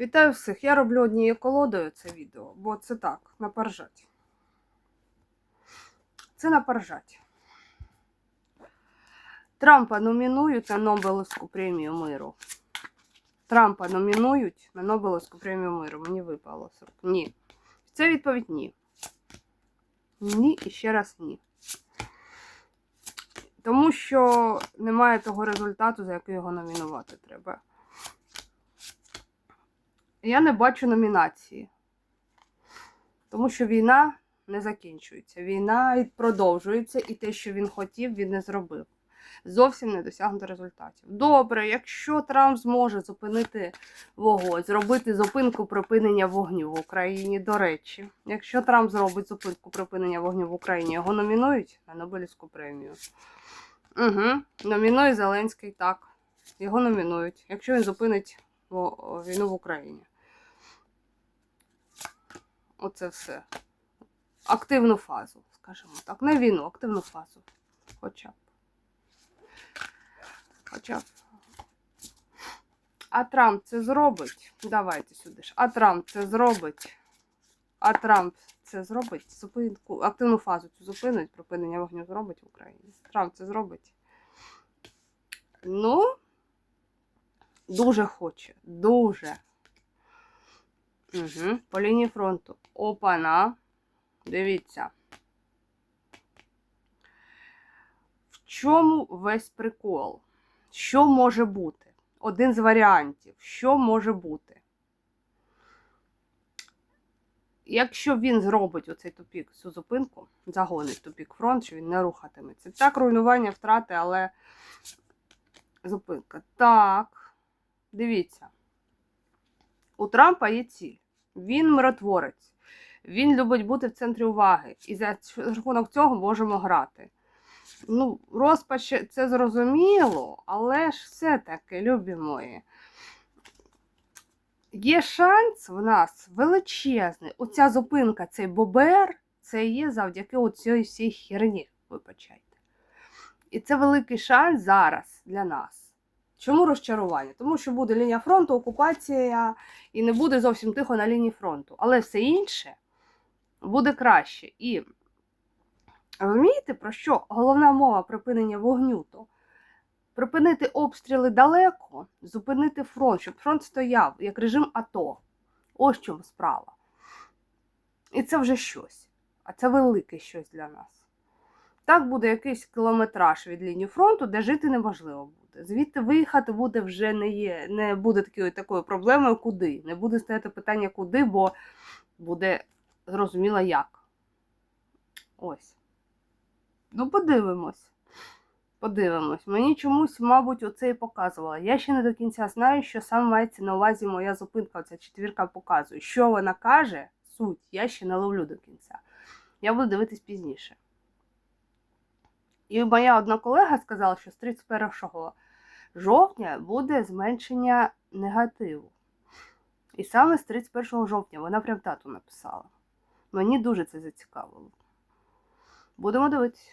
Вітаю всіх! Я роблю однією колодою це відео, бо це так, на поржать. Це на поржать. Трампа номінують на Нобелівську премію миру. Трампа номінують на Нобелівську премію миру. Мені випало. Ні. Це відповідь ні. Ні і ще раз ні. Тому що немає того результату, за який його номінувати треба. Я не бачу номінації. Тому що війна не закінчується. Війна продовжується, і те, що він хотів, він не зробив. Зовсім не досягнуто результатів. Добре, якщо Трамп зможе зупинити вогонь, зробити зупинку припинення вогню в Україні, до речі, якщо Трамп зробить зупинку припинення вогню в Україні, його номінують на Нобелівську премію. Угу. Номінує Зеленський, так. Його номінують, якщо він зупинить війну в Україні. Оце все. Активну фазу, скажімо так. Не війну, активну фазу. Хоча б. Хоча б. А Трамп це зробить. Давайте сюди ж. А Трамп це зробить. А Трамп це зробить. Зупинку, активну фазу цю зупинить, припинення вогню зробить в Україні. Трамп це зробить. Ну, дуже хоче. Дуже. Угу. По лінії фронту. Опана. Дивіться. В чому весь прикол? Що може бути? Один з варіантів. Що може бути? Якщо він зробить оцей тупік, цю зупинку, загонить тупік фронт, що він не рухатиметься. Так, руйнування втрати, але зупинка. Так, дивіться. У Трампа є ціль. Він миротворець. Він любить бути в центрі уваги. І за рахунок цього можемо грати. Ну, розпач це зрозуміло, але ж все-таки, любі мої. Є шанс в нас величезний. Оця зупинка, цей бобер, це є завдяки оцій всій херні, вибачайте. І це великий шанс зараз для нас. Чому розчарування? Тому що буде лінія фронту, окупація, і не буде зовсім тихо на лінії фронту. Але все інше буде краще. І розумієте, про що головна мова припинення вогню? То припинити обстріли далеко, зупинити фронт, щоб фронт стояв, як режим АТО. Ось чому справа. І це вже щось. А це велике щось для нас. Так буде якийсь кілометраж від лінії фронту, де жити неможливо буде. Звідти виїхати буде вже не є, не буде такою, такою проблемою, куди. Не буде стояти питання, куди, бо буде зрозуміло як. Ось. Ну, подивимось. Подивимось. Мені чомусь, мабуть, оце і показувала. Я ще не до кінця знаю, що саме мається на увазі моя зупинка, оця четвірка показує. Що вона каже, суть, я ще не ловлю до кінця. Я буду дивитись пізніше. І моя одна колега сказала, що з 31 жовтня буде зменшення негативу. І саме з 31 жовтня вона прям тату написала. Мені дуже це зацікавило. Будемо дивитися.